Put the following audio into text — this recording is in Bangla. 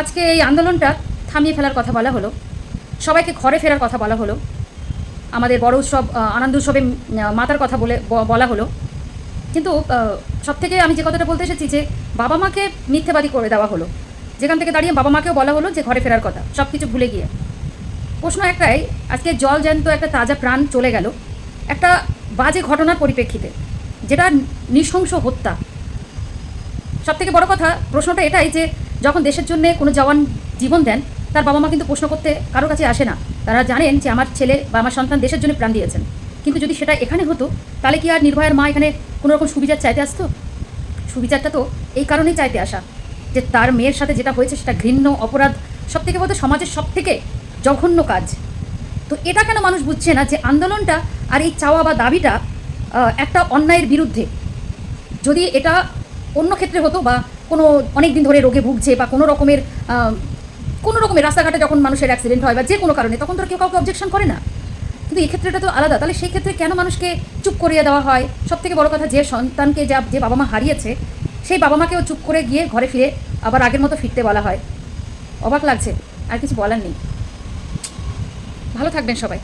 আজকে এই আন্দোলনটা থামিয়ে ফেলার কথা বলা হলো। সবাইকে ঘরে ফেরার কথা বলা হলো। আমাদের বড় উৎসব আনন্দ উৎসবে মাতার কথা বলে বলা হলো। কিন্তু সব থেকে আমি যে কথাটা বলতে এসেছি যে, বাবা মাকে মিথ্যেবাদী করে দেওয়া হলো। যেখান থেকে দাঁড়িয়ে বাবা মাকেও বলা হলো যে, ঘরে ফেরার কথা সব কিছু ভুলে গিয়ে। প্রশ্ন একটাই, আজকে জল জ্যান্ত একটা তাজা প্রাণ চলে গেল। একটা বাজে ঘটনার পরিপ্রেক্ষিতে, যেটা নৃশংস হত্যা। সব থেকে বড় কথা, প্রশ্নটা এটাই যে যখন দেশের জন্য কোনো জওয়ান জীবন দেন, তার বাবা মা কিন্তু প্রশ্ন করতে কারও কাছে আসে না। তারা জানেন যে আমার ছেলে বা আমার সন্তান দেশের জন্য প্রাণ দিয়েছেন। কিন্তু যদি সেটা এখানে হতো, তাহলে কি আর নির্ভয়ার মা এখানে কোনো রকম সুবিচার চাইতে আসতো? সুবিচারটা তো এই কারণেই চাইতে আসা, যে তার মেয়ের সাথে যেটা হয়েছে সেটা ঘৃণ্য, অপরাধ সব থেকে বলতে সমাজের সব থেকে জঘন্য কাজ। তো এটা কেন মানুষ বুঝছে না যে আন্দোলনটা আর এই চাওয়া বা দাবিটা একটা অন্যায়ের বিরুদ্ধে। যদি এটা অন্য ক্ষেত্রে হতো বা কোনো অনেক দিন ধরে রোগে ভুগছে বা কোনো রকমের কোনো রকমের রাস্তাঘাটে যখন মানুষের অ্যাক্সিডেন্ট হয় বা যে কোনো কারণে, তখন তো কেউ কাউকে অবজেকশন করে না। কিন্তু এই ক্ষেত্রেটা তো আলাদা। তাহলে সেই ক্ষেত্রে কেন মানুষকে চুপ করিয়ে দেওয়া হয়? সব থেকে বড় কথা যে সন্তানকে যা, যে বাবা মা হারিয়েছে, সেই বাবা মাকেও চুপ করে গিয়ে ঘরে ফিরে আবার আগের মতো ফিরতে বলা হয়। অবাক লাগছে, আর কিছু বলার নেই। ভালো থাকবেন সবাই।